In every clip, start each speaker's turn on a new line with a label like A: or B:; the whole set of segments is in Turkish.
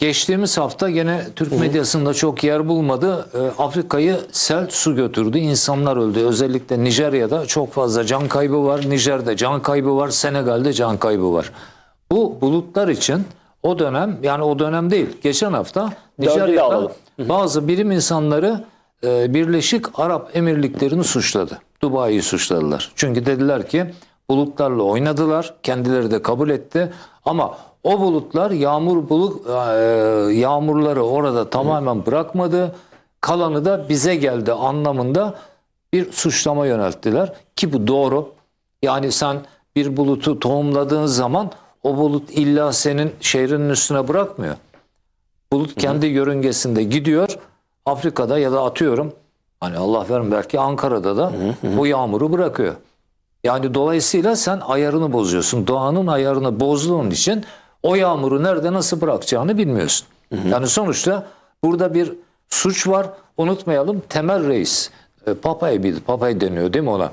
A: geçtiğimiz hafta gene Türk medyasında çok yer bulmadı. Ee, Afrika'yı sel su götürdü. İnsanlar öldü. Özellikle Nijerya'da çok fazla can kaybı var. Nijer'de can kaybı var. Senegal'de can kaybı var. Bu bulutlar için o dönem yani o dönem değil. Geçen hafta Nijerya'da bazı bilim insanları e, Birleşik Arap Emirlikleri'ni suçladı. Dubai'yi suçladılar. Çünkü dediler ki bulutlarla oynadılar. Kendileri de kabul etti. Ama o bulutlar yağmur bulut e, yağmurları orada tamamen bırakmadı. Kalanı da bize geldi anlamında bir suçlama yönelttiler ki bu doğru. Yani sen bir bulutu tohumladığın zaman o bulut illa senin şehrinin üstüne bırakmıyor. Bulut kendi yörüngesinde gidiyor. Afrika'da ya da atıyorum hani Allah verin belki Ankara'da da bu yağmuru bırakıyor. Yani dolayısıyla sen ayarını bozuyorsun. Doğanın ayarını bozduğun için o yağmuru nerede nasıl bırakacağını bilmiyorsun. Yani sonuçta burada bir suç var. Unutmayalım Temel Reis. E, Papay bir Papay deniyor değil mi ona?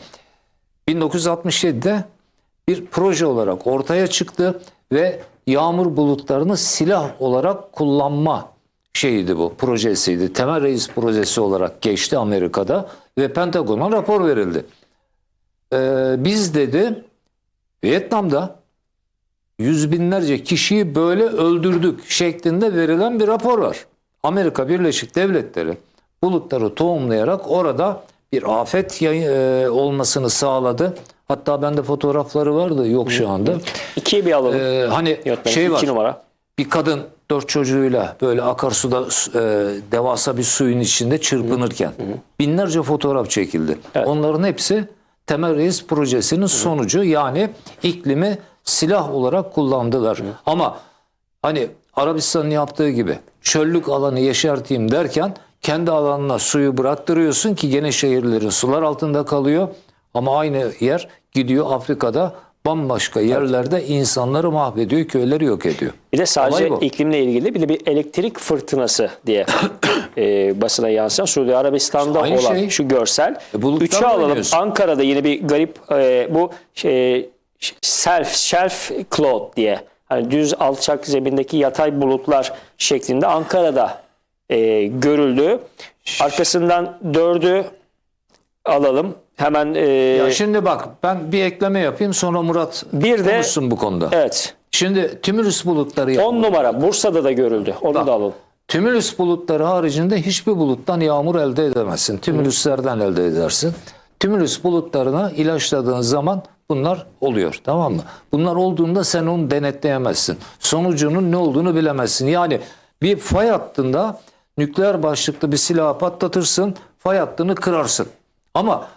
A: 1967'de bir proje olarak ortaya çıktı ve yağmur bulutlarını silah olarak kullanma şeyiydi bu projesiydi. Temel Reis projesi olarak geçti Amerika'da ve Pentagon'a rapor verildi. Ee, biz dedi Vietnam'da yüz binlerce kişiyi böyle öldürdük şeklinde verilen bir rapor var. Amerika Birleşik Devletleri bulutları tohumlayarak orada bir afet e, olmasını sağladı. Hatta bende fotoğrafları vardı yok şu anda.
B: İkiye bir alalım.
A: Ee, hani
B: Yönetmenim,
A: şey var
B: iki numara.
A: bir kadın dört çocuğuyla böyle akarsuda e, devasa bir suyun içinde çırpınırken binlerce fotoğraf çekildi.
B: Evet.
A: Onların hepsi Temel Reis projesinin sonucu yani iklimi silah olarak kullandılar. Ama hani Arabistan'ın yaptığı gibi çöllük alanı yeşerteyim derken kendi alanına suyu bıraktırıyorsun ki gene şehirlerin sular altında kalıyor. Ama aynı yer gidiyor Afrika'da bambaşka yerlerde insanları mahvediyor, köyleri yok ediyor.
B: Bir de sadece iklimle ilgili bir de bir elektrik fırtınası diye e, basına yansıyan Suudi Arabistan'da
A: Aynı
B: olan
A: şey.
B: şu görsel.
A: E,
B: Üçü alalım. Ankara'da yine bir garip e, bu şey, self shelf cloud diye hani düz alçak zemindeki yatay bulutlar şeklinde Ankara'da e, görüldü. Arkasından dördü alalım. Hemen e,
A: Ya şimdi bak ben bir ekleme yapayım sonra Murat
B: Bir de-
A: konuşsun bu konuda.
B: evet
A: Şimdi tümülüs bulutları yağmur.
B: 10 numara Bursa'da da görüldü. Onu da alalım.
A: Tümülüs bulutları haricinde hiçbir buluttan yağmur elde edemezsin. Tümülüslerden elde edersin. Tümülüs bulutlarına ilaçladığın zaman bunlar oluyor tamam mı? Bunlar olduğunda sen onu denetleyemezsin. Sonucunun ne olduğunu bilemezsin. Yani bir fay hattında nükleer başlıklı bir silahı patlatırsın, fay hattını kırarsın. Ama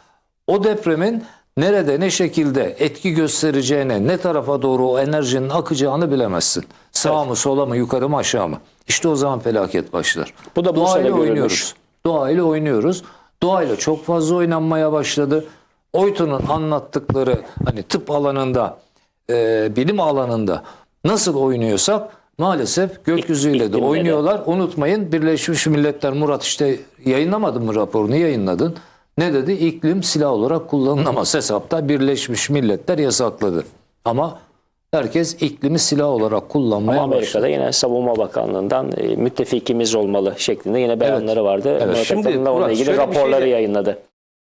A: o depremin nerede ne şekilde etki göstereceğine, ne tarafa doğru o enerjinin akacağını bilemezsin. Sağa mı sola mı yukarı mı aşağı mı? İşte o zaman felaket başlar.
B: Bu da Bursa'da
A: Doğayla
B: görülmüş.
A: oynuyoruz. Doğayla oynuyoruz. Doğayla çok fazla oynanmaya başladı. Oytun'un anlattıkları hani tıp alanında, e, bilim alanında nasıl oynuyorsak maalesef gökyüzüyle de oynuyorlar. Unutmayın Birleşmiş Milletler Murat işte yayınlamadın mı raporunu yayınladın. Ne dedi? İklim silah olarak kullanılamaz hesapta Birleşmiş Milletler yasakladı. Ama herkes iklimi silah olarak kullanmaya
B: Ama
A: başladı.
B: Amerika'da yine Savunma Bakanlığı'ndan e, müttefikimiz olmalı şeklinde yine beyanları vardı.
A: Evet.
B: Murat
A: Şimdi
B: de onunla
A: Murat,
B: ilgili
A: bir
B: raporları
A: şey de-
B: yayınladı.